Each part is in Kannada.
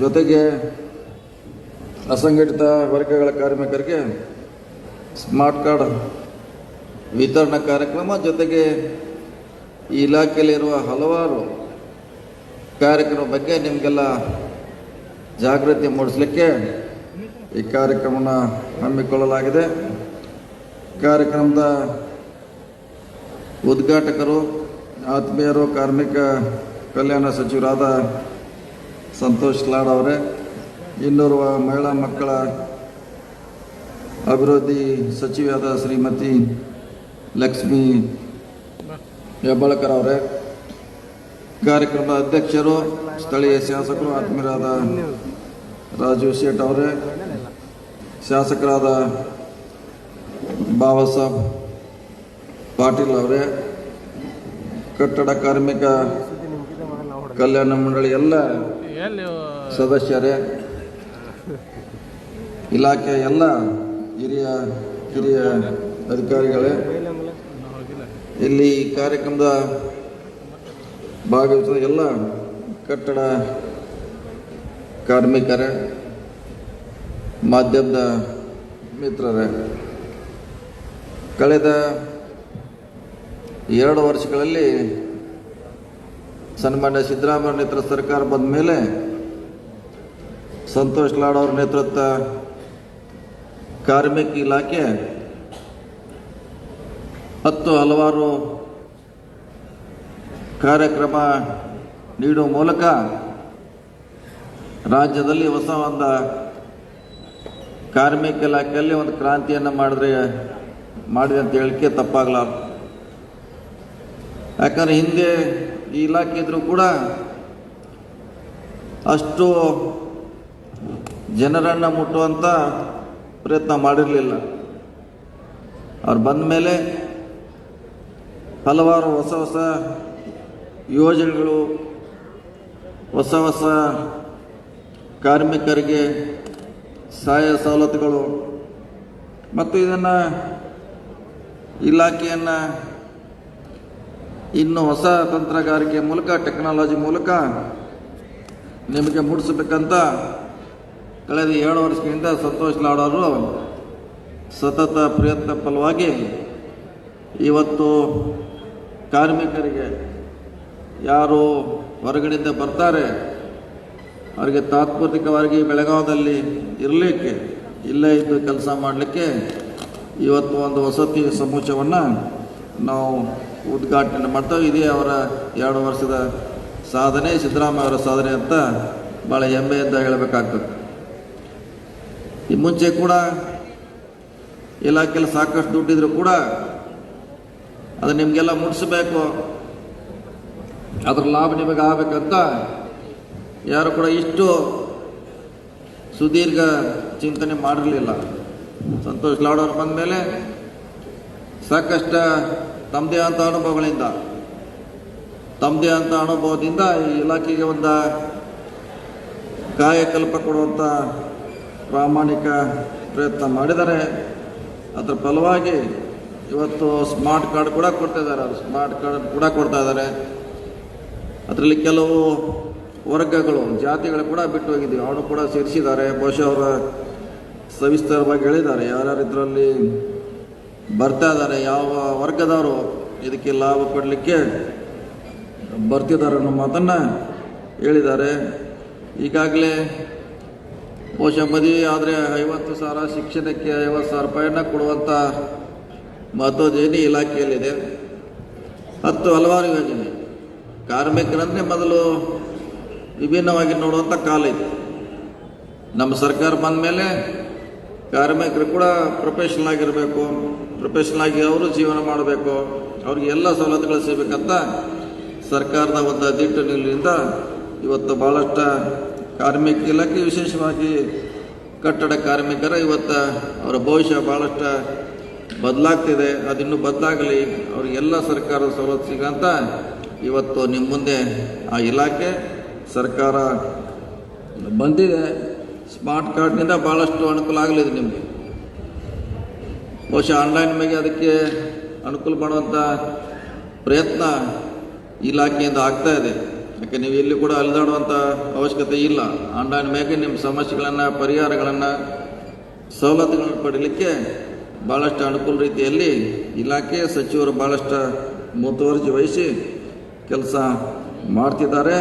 ಜೊತೆಗೆ ಅಸಂಘಟಿತ ವರ್ಗಗಳ ಕಾರ್ಮಿಕರಿಗೆ ಸ್ಮಾರ್ಟ್ ಕಾರ್ಡ್ ವಿತರಣಾ ಕಾರ್ಯಕ್ರಮ ಜೊತೆಗೆ ಈ ಇಲಾಖೆಯಲ್ಲಿರುವ ಹಲವಾರು ಕಾರ್ಯಕ್ರಮ ಬಗ್ಗೆ ನಿಮಗೆಲ್ಲ ಜಾಗೃತಿ ಮೂಡಿಸಲಿಕ್ಕೆ ಈ ಕಾರ್ಯಕ್ರಮನ ಹಮ್ಮಿಕೊಳ್ಳಲಾಗಿದೆ. ಕಾರ್ಯಕ್ರಮದ ಉದ್ಘಾಟಕರು, ಆತ್ಮೀಯರು, ಕಾರ್ಮಿಕ ಕಲ್ಯಾಣ ಸಚಿವರಾದ ಸಂತೋಷ್ ಲಾಡ್ ಅವರೇ ಇನ್ನೋರ್ವ ಮಹಿಳಾ ಮಕ್ಕಳ ಅಭಿವೃದ್ಧಿ ಸಚಿವೆಯಾದ ಶ್ರೀಮತಿ ಲಕ್ಷ್ಮಿ ಹೆಬ್ಬಾಳ್ಕರ್ ಅವರೇ, ಕಾರ್ಯಕ್ರಮದ ಅಧ್ಯಕ್ಷರು, ಸ್ಥಳೀಯ ಶಾಸಕರು, ಆತ್ಮೀಯರಾದ ರಾಜು ಶೇಟ್ ಅವರೇ, ಶಾಸಕರಾದ ಬಾಬಾ ಸಾಹೇಬ್ ಪಾಟೀಲ್ ಅವರೇ, ಕಟ್ಟಡ ಕಾರ್ಮಿಕ ಕಲ್ಯಾಣ ಮಂಡಳಿ ಎಲ್ಲಿ ಸದಸ್ಯರೇ, ಇಲಾಖೆ ಎಲ್ಲ ಹಿರಿಯ ಹಿರಿಯ ಅಧಿಕಾರಿಗಳೇ, ಇಲ್ಲಿ ಕಾರ್ಯಕ್ರಮದ ಭಾಗವಹಿಸಿದ ಎಲ್ಲ ಕಟ್ಟಡ ಕಾರ್ಮಿಕರೇ, ಮಾಧ್ಯಮದ ಮಿತ್ರರೇ, ಕಳೆದ ಎರಡು ವರ್ಷಗಳಲ್ಲಿ ಸನ್ಮಾನ್ಯ ಸಿದ್ದರಾಮಯ್ಯ ನೇತೃತ್ವ ಸರ್ಕಾರ ಬಂದ ಮೇಲೆ ಸಂತೋಷ್ ಲಾಡ್ ಅವ್ರ ನೇತೃತ್ವ ಕಾರ್ಮಿಕ ಇಲಾಖೆ ಹತ್ತು ಹಲವಾರು ಕಾರ್ಯಕ್ರಮ ನೀಡುವ ಮೂಲಕ ರಾಜ್ಯದಲ್ಲಿ ಹೊಸ ಒಂದು ಕಾರ್ಮಿಕ ಇಲಾಖೆಯಲ್ಲಿ ಒಂದು ಕ್ರಾಂತಿಯನ್ನು ಮಾಡಿದ್ರೆ ಮಾಡಿದೆ ಅಂತ ಹೇಳಿಕೆ ತಪ್ಪಾಗಲಾರ್ದು. ಯಾಕಂದರೆ ಹಿಂದೆ ಈ ಇಲಾಖೆ ಇದ್ರೂ ಕೂಡ ಅಷ್ಟು ಜನರನ್ನು ಮುಟ್ಟುವಂಥ ಪ್ರಯತ್ನ ಮಾಡಿರಲಿಲ್ಲ. ಅವ್ರು ಬಂದ ಮೇಲೆ ಹಲವಾರು ಹೊಸ ಹೊಸ ಯೋಜನೆಗಳು, ಹೊಸ ಹೊಸ ಕಾರ್ಮಿಕರಿಗೆ ಸಹಾಯ ಸವಲತ್ತುಗಳು ಮತ್ತು ಇದನ್ನು ಇಲಾಖೆಯನ್ನು ಇನ್ನು ಹೊಸ ತಂತ್ರಗಾರಿಕೆ ಮೂಲಕ ಟೆಕ್ನಾಲಜಿ ಮೂಲಕ ನಿಮಗೆ ಮೂಡಿಸಬೇಕಂತ ಕಳೆದ ಏಳು ವರ್ಷಗಳಿಂದ ಸಂತೋಷ್ ಲಾಡ್ ಅವರು ಸತತ ಪ್ರಯತ್ನ ಫಲವಾಗಿ ಇವತ್ತು ಕಾರ್ಮಿಕರಿಗೆ ಯಾರು ಹೊರಗಡೆಯಿಂದ ಬರ್ತಾರೆ, ಅವರಿಗೆ ತಾತ್ಕಾಲಿಕವಾಗಿ ಬೆಳಗಾವದಲ್ಲಿ ಇರಲಿಕ್ಕೆ, ಇಲ್ಲೇ ಇದ್ದು ಕೆಲಸ ಮಾಡಲಿಕ್ಕೆ ಇವತ್ತು ಒಂದು ವಸತಿ ಸಮೂಚವನ್ನು ನಾವು ಉದ್ಘಾಟನೆ ಮಾಡ್ತಾವೆ ಇದೇ ಅವರ ಎರಡು ವರ್ಷದ ಸಾಧನೆ, ಸಿದ್ದರಾಮಯ್ಯ ಅವರ ಸಾಧನೆ ಅಂತ ಭಾಳ ಹೆಮ್ಮೆಯಿಂದ ಹೇಳಬೇಕಾಗ್ತದೆ. ಈ ಮುಂಚೆ ಕೂಡ ಇಲಾಖೆಯಲ್ಲಿ ಸಾಕಷ್ಟು ದುಡ್ಡಿದ್ರು ಕೂಡ ಅದು ನಿಮಗೆಲ್ಲ ಮುಟ್ಟಿಸ್ಬೇಕು ಅದರ ಲಾಭ ನಿಮಗೆ ಆಗಬೇಕಂತ ಯಾರು ಕೂಡ ಇಷ್ಟು ಸುದೀರ್ಘ ಚಿಂತನೆ ಮಾಡಿರಲಿಲ್ಲ. ಸಂತೋಷ್ ಲಾಡ್ ಅವ್ರು ಬಂದ ಮೇಲೆ ಸಾಕಷ್ಟು ತಮ್ಮದೇ ಅಂತ ಅನುಭವಗಳಿಂದ, ತಮ್ಮದೇ ಅಂತ ಅನುಭವದಿಂದ ಈ ಇಲಾಖೆಗೆ ಒಂದು ಕಾಯಕಲ್ಪ ಕೊಡುವಂಥ ಪ್ರಾಮಾಣಿಕ ಪ್ರಯತ್ನ ಮಾಡಿದ್ದಾರೆ ಅದರ ಫಲವಾಗಿ ಇವತ್ತು ಸ್ಮಾರ್ಟ್ ಕಾರ್ಡ್ ಕೂಡ ಕೊಡ್ತಾ ಇದ್ದಾರೆ. ಸ್ಮಾರ್ಟ್ ಕಾರ್ಡ್ ಕೂಡ ಕೊಡ್ತಾ ಇದ್ದಾರೆ. ಅದರಲ್ಲಿ ಕೆಲವು ವರ್ಗಗಳು, ಜಾತಿಗಳು ಕೂಡ ಬಿಟ್ಟು ಹೋಗಿದ್ದೀವಿ ಅವನು ಕೂಡ ಸೇರಿಸಿದ್ದಾರೆ. ಬಹುಶಃ ಅವರ ಸವಿಸ್ತಾರವಾಗಿ ಹೇಳಿದ್ದಾರೆ. ಯಾರ್ಯಾರು ಇದರಲ್ಲಿ ಬರ್ತಾ ಇದ್ದಾರೆ. ಯಾವ ವರ್ಗದವರು ಇದಕ್ಕೆ ಲಾಭ ಪಡಲಿಕ್ಕೆ ಬರ್ತಿದ್ದಾರೆ ಅನ್ನೋ ಮಾತನ್ನು ಹೇಳಿದ್ದಾರೆ. ಈಗಾಗಲೇ ಬಹುಶಃ ಮದುವೆ ಆದರೆ ಐವತ್ತು ಸಾವಿರ, ಶಿಕ್ಷಣಕ್ಕೆ ಐವತ್ತು ಸಾವಿರ ರೂಪಾಯಿನ ಕೊಡುವಂಥ ಮಹತ್ವದೇನಿ ಇಲಾಖೆಯಲ್ಲಿದೆ. ಹತ್ತು ಹಲವಾರು ಯೋಜನೆ. ಕಾರ್ಮಿಕರಂದರೆ ಮೊದಲು ವಿಭಿನ್ನವಾಗಿ ನೋಡುವಂಥ ಕಾಲ ಇತ್ತು ನಮ್ಮ ಸರ್ಕಾರ ಬಂದ ಮೇಲೆ ಕಾರ್ಮಿಕರು ಕೂಡ ಪ್ರೊಫೆಷನಲ್ ಆಗಿರಬೇಕು. ಪ್ರೊಫೆಷನಲ್ ಆಗಿ ಅವರು ಜೀವನ ಮಾಡಬೇಕು. ಅವ್ರಿಗೆ ಎಲ್ಲ ಸವಲತ್ತುಗಳು ಸಿಗಬೇಕಂತ ಸರ್ಕಾರದ ಒಂದು ದಿಟ್ಟು ನಿಲುವಿನಿಂದ ಇವತ್ತು ಭಾಳಷ್ಟು ಕಾರ್ಮಿಕ ಇಲಾಖೆ, ವಿಶೇಷವಾಗಿ ಕಟ್ಟಡ ಕಾರ್ಮಿಕರ ಇವತ್ತು ಅವರ ಭವಿಷ್ಯ ಭಾಳಷ್ಟು ಬದಲಾಗ್ತಿದೆ. ಅದಿನ್ನೂ ಬದಲಾಗಲಿ ಅವ್ರಿಗೆಲ್ಲ ಸರ್ಕಾರದ ಸವಲತ್ತು ಸಿಗಂತ ಇವತ್ತು ನಿಮ್ಮ ಮುಂದೆ ಆ ಇಲಾಖೆ ಸರ್ಕಾರ ಬಂದಿದೆ. ಸ್ಮಾರ್ಟ್ ಕಾರ್ಡ್ನಿಂದ ಭಾಳಷ್ಟು ಅನುಕೂಲ ಆಗಲಿದೆ ನಿಮಗೆ. ಬಹುಶಃ ಆನ್ಲೈನ್ ಮೇಲೆ ಅದಕ್ಕೆ ಅನುಕೂಲ ಮಾಡುವಂಥ ಪ್ರಯತ್ನ ಇಲಾಖೆಯಿಂದ ಆಗ್ತಾ ಇದೆ. ಯಾಕೆ ನೀವು ಇಲ್ಲಿ ಕೂಡ ಅಲ್ದಾಡುವಂಥ ಅವಶ್ಯಕತೆ ಇಲ್ಲ. ಆನ್ಲೈನ್ ಮೇಲೆ ನಿಮ್ಮ ಸಮಸ್ಯೆಗಳನ್ನು, ಪರಿಹಾರಗಳನ್ನು, ಸವಲತ್ತುಗಳನ್ನು ಪಡೀಲಿಕ್ಕೆ ಭಾಳಷ್ಟು ಅನುಕೂಲ ರೀತಿಯಲ್ಲಿ ಇಲಾಖೆ ಸಚಿವರು ಭಾಳಷ್ಟು ಮುತುವರ್ಜಿ ವಹಿಸಿ ಕೆಲಸ ಮಾಡ್ತಿದ್ದಾರೆ.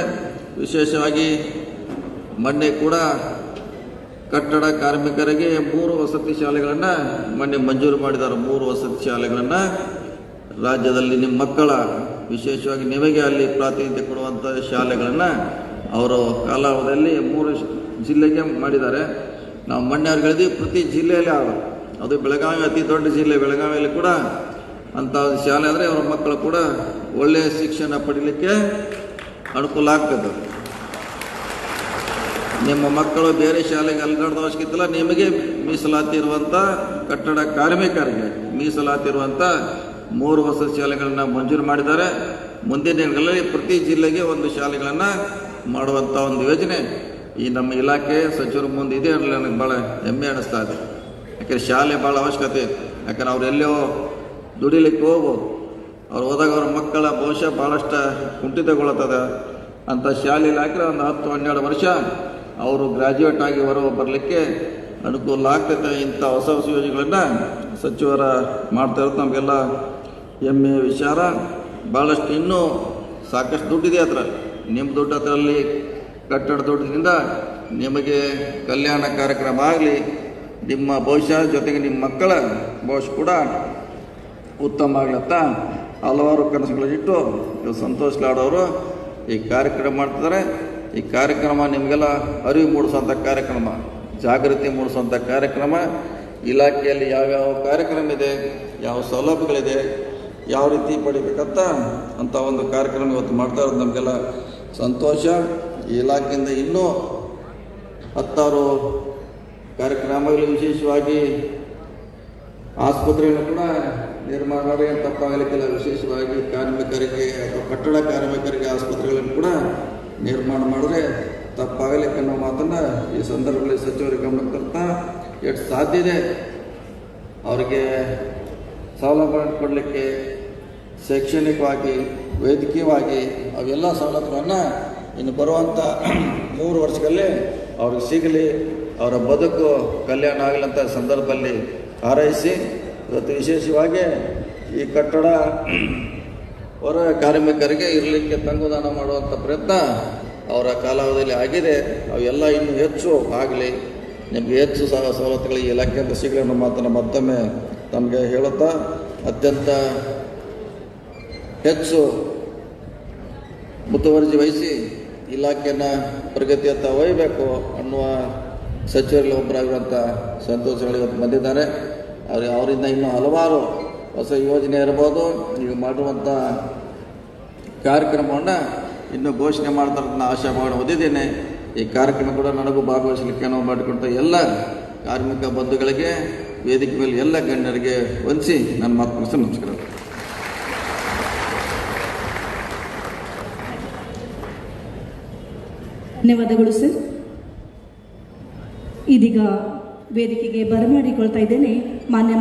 ವಿಶೇಷವಾಗಿ ಮೊನ್ನೆ ಕೂಡ ಕಟ್ಟಡ ಕಾರ್ಮಿಕರಿಗೆ ಮೂರು ವಸತಿ ಶಾಲೆಗಳನ್ನು ಮೊನ್ನೆ ಮಂಜೂರು ಮಾಡಿದ್ದಾರೆ. ಮೂರು ವಸತಿ ಶಾಲೆಗಳನ್ನು ರಾಜ್ಯದಲ್ಲಿ ನಿಮ್ಮ ಮಕ್ಕಳ ವಿಶೇಷವಾಗಿ ನಿಮಗೆ ಅಲ್ಲಿ ಪ್ರಾತಿನಿಧ್ಯ ಕೊಡುವಂಥ ಶಾಲೆಗಳನ್ನು ಅವರು ಕಾಲಾವಧಿಯಲ್ಲಿ ಮೂರು ಜಿಲ್ಲೆಗೆ ಮಾಡಿದ್ದಾರೆ. ನಾವು ಮೊನ್ನೆ ಅವ್ರಿಗೆ ಹೇಳಿದ್ವಿ, ಪ್ರತಿ ಜಿಲ್ಲೆಯಲ್ಲಿ ಅವರು ಅದು ಬೆಳಗಾವಿ, ಅತಿ ದೊಡ್ಡ ಜಿಲ್ಲೆ ಬೆಳಗಾವಿಯಲ್ಲಿ ಕೂಡ ಅಂಥ ಶಾಲೆ ಆದರೆ ಅವರ ಮಕ್ಕಳು ಕೂಡ ಒಳ್ಳೆಯ ಶಿಕ್ಷಣ ಪಡೀಲಿಕ್ಕೆ ಅನುಕೂಲ ಆಗ್ತದೆ. ನಿಮ್ಮ ಮಕ್ಕಳು ಬೇರೆ ಶಾಲೆಗೆ ಅಲ್ಗಾಡ್ದ ಅವಶ್ಯಕತೆ ಇಲ್ಲ ನಿಮಗೆ ಮೀಸಲಾತಿ ಇರುವಂಥ ಕಟ್ಟಡ ಕಾರ್ಮಿಕರಿಗೆ ಮೀಸಲಾತಿ ಇರುವಂಥ ಮೂರು ಹೊಸ ಶಾಲೆಗಳನ್ನು ಮಂಜೂರು ಮಾಡಿದ್ದಾರೆ. ಮುಂದಿನ ದಿನಗಳಲ್ಲಿ ಪ್ರತಿ ಜಿಲ್ಲೆಗೆ ಒಂದು ಶಾಲೆಗಳನ್ನು ಮಾಡುವಂಥ ಒಂದು ಯೋಜನೆ ಈ ನಮ್ಮ ಇಲಾಖೆ ಸಚಿವರ ಮುಂದೆ ಇದೆ ಅಲ್ಲಿ ನನಗೆ ಭಾಳ ಹೆಮ್ಮೆ ಅನಿಸ್ತಾ ಇದೆ. ಯಾಕಂದ್ರೆ ಶಾಲೆ ಭಾಳ ಅವಶ್ಯಕತೆ ಯಾಕಂದ್ರೆ ಅವ್ರು ಎಲ್ಲೋ ದುಡಿಲಿಕ್ಕೆ ಹೋಗು, ಅವ್ರು ಹೋದಾಗ ಅವ್ರ ಮಕ್ಕಳ ಭವಿಷ್ಯ ಭಾಳಷ್ಟು ಕುಂಠಿತಗೊಳ್ಳುತ್ತದೆ. ಅಂತ ಶಾಲೆಯಲ್ಲಿ ಹಾಕಿದ್ರೆ ಒಂದು ಹತ್ತು ಹನ್ನೆರಡು ವರ್ಷ ಅವರು ಗ್ರಾಜ್ಯುಯೇಟ್ ಆಗಿ ಹೊರ ಬರಲಿಕ್ಕೆ ಅನುಕೂಲ ಆಗ್ತೈತೆ ಇಂಥ ಹೊಸ ಹೊಸ ಯೋಜನೆಗಳನ್ನು ಸಚಿವರ ಮಾಡ್ತಾ ಇರೋದು ನಮಗೆಲ್ಲ ಹೆಮ್ಮೆಯ ವಿಚಾರ. ಭಾಳಷ್ಟು ಇನ್ನೂ ಸಾಕಷ್ಟು ದುಡ್ಡಿದೆ ಹತ್ರ. ನಿಮ್ಮ ದುಡ್ಡು ಅದರಲ್ಲಿ ಕಟ್ಟಡ ದುಡ್ಡಿನಿಂದ ನಿಮಗೆ ಕಲ್ಯಾಣ ಕಾರ್ಯಕ್ರಮ ಆಗಲಿ, ನಿಮ್ಮ ಭವಿಷ್ಯ ಜೊತೆಗೆ ನಿಮ್ಮ ಮಕ್ಕಳ ಭವಿಷ್ಯ ಕೂಡ ಉತ್ತಮ ಆಗ್ಲತ್ತ. ಹಲವಾರು ಕನಸುಗಳಿಟ್ಟು ಸಂತೋಷ್ ಲಾಡ್ ಅವರು ಈ ಕಾರ್ಯಕ್ರಮ ಮಾಡ್ತಿದ್ದಾರೆ. ಈ ಕಾರ್ಯಕ್ರಮ ನಿಮಗೆಲ್ಲ ಅರಿವು ಮೂಡಿಸುವಂಥ ಕಾರ್ಯಕ್ರಮ, ಜಾಗೃತಿ ಮೂಡಿಸುವಂಥ ಕಾರ್ಯಕ್ರಮ. ಇಲಾಖೆಯಲ್ಲಿ ಯಾವ್ಯಾವ ಕಾರ್ಯಕ್ರಮ ಇದೆ, ಯಾವ ಸೌಲಭ್ಯಗಳಿದೆ, ಯಾವ ರೀತಿ ಪಡಿಬೇಕಂತ ಅಂತ ಒಂದು ಕಾರ್ಯಕ್ರಮ ಇವತ್ತು ಮಾಡ್ತಾ ಇರೋದು ನಮಗೆಲ್ಲ ಸಂತೋಷ. ಈ ಇಲಾಖೆಯಿಂದ ಇನ್ನೂ ಹತ್ತಾರು ಕಾರ್ಯಕ್ರಮಗಳು ವಿಶೇಷವಾಗಿ ಆಸ್ಪತ್ರೆಯನ್ನು ಕೂಡ ನಿರ್ಮಾಣ ಏನ್ ತಪ್ಪಾಗಲಿಕ್ಕಿಲ್ಲ ವಿಶೇಷವಾಗಿ ಕಾರ್ಮಿಕರಿಗೆ ಅಥವಾ ಕಟ್ಟಡ ಕಾರ್ಮಿಕರಿಗೆ ಆಸ್ಪತ್ರೆಗಳನ್ನು ಕೂಡ ನಿರ್ಮಾಣ ಮಾಡಿದ್ರೆ ತಪ್ಪಾಗಲಿಕ್ಕೆ ಅನ್ನೋ ಮಾತನ್ನು ಈ ಸಂದರ್ಭದಲ್ಲಿ ಸಚಿವರಿಗೆ ಗಮನಕ್ಕೆ ತರ್ತಾ ಎಷ್ಟು ಸಾಧ್ಯ ಇದೆ? ಅವರಿಗೆ ಸೌಲಭ್ಯಗಳನ್ನು ಕೊಡಲಿಕ್ಕೆ ಶೈಕ್ಷಣಿಕವಾಗಿ, ವೈದ್ಯಕೀಯವಾಗಿ ಅವೆಲ್ಲ ಸವಲತ್ತುಗಳನ್ನು ಇನ್ನು ಬರುವಂಥ ಮೂರು ವರ್ಷದಲ್ಲಿ ಅವ್ರಿಗೆ ಸಿಗಲಿ, ಅವರ ಬದುಕು ಕಲ್ಯಾಣ ಆಗಲಂತ ಸಂದರ್ಭದಲ್ಲಿ ಹಾರೈಸಿ, ಇವತ್ತು ವಿಶೇಷವಾಗಿ ಈ ಕಟ್ಟಡ ಹೊರ ಕಾರ್ಮಿಕರಿಗೆ ಇರಲಿಕ್ಕೆ ತಂಗುದಾನ ಮಾಡುವಂಥ ಪ್ರಯತ್ನ ಅವರ ಕಾಲಾವಧಿಯಲ್ಲಿ ಆಗಿದೆ. ಅವೆಲ್ಲ ಇನ್ನೂ ಹೆಚ್ಚು ಆಗಲಿ. ನಿಮಗೆ ಹೆಚ್ಚು ಸಹ ಸವಲತ್ತುಗಳು ಈ ಇಲಾಖೆಯಿಂದ ಸಿಗಲಿ ಅನ್ನೋ ಮಾತನ್ನು ಮತ್ತೊಮ್ಮೆ ತಮಗೆ ಹೇಳುತ್ತಾ, ಅತ್ಯಂತ ಹೆಚ್ಚು ಮುತುವರ್ಜಿ ವಹಿಸಿ ಇಲಾಖೆಯನ್ನು ಪ್ರಗತಿಯತ್ತ ಒಯ್ಯಬೇಕು ಅನ್ನುವ ಸಚಿವರಲ್ಲಿ ಒಬ್ಬರಾಗಿರುವಂಥ ಸಂತೋಷಗಳು ಇವತ್ತು ಬಂದಿದ್ದಾರೆ. ಅವ್ರು ಅವರಿಂದ ಇನ್ನೂ ಹಲವಾರು ಹೊಸ ಯೋಜನೆ ಇರ್ಬೋದು ಈಗ ಮಾಡಿರುವಂಥ ಕಾರ್ಯಕ್ರಮವನ್ನು ಇನ್ನೂ ಘೋಷಣೆ ಮಾಡ್ತಾರೆ ಆಶಾ ಮಾಡಿ ಹೊಂದಿದ್ದೇನೆ. ಈ ಕಾರ್ಯಕ್ರಮ ಕೂಡ ನನಗೂ ಭಾಗವಹಿಸಲಿಕ್ಕೆ ನಾವು ಮಾಡಿಕೊಡ್ತ ಎಲ್ಲ ಕಾರ್ಮಿಕ ಬಂಧುಗಳಿಗೆ, ವೇದಿಕೆ ಮೇಲೆ ಎಲ್ಲ ಗಣ್ಯರಿಗೆ ವಂದಿಸಿ ನನ್ನ ಮಾತು ಮುಗಿಸಿ ನಮಸ್ಕಾರ. ಧನ್ಯವಾದಗಳು ಸರ್. ಇದೀಗ ವೇದಿಕೆಗೆ ಬರಮಾಡಿಕೊಳ್ತಾ ಇದ್ದೇನೆ. ಮಾನ್ಯ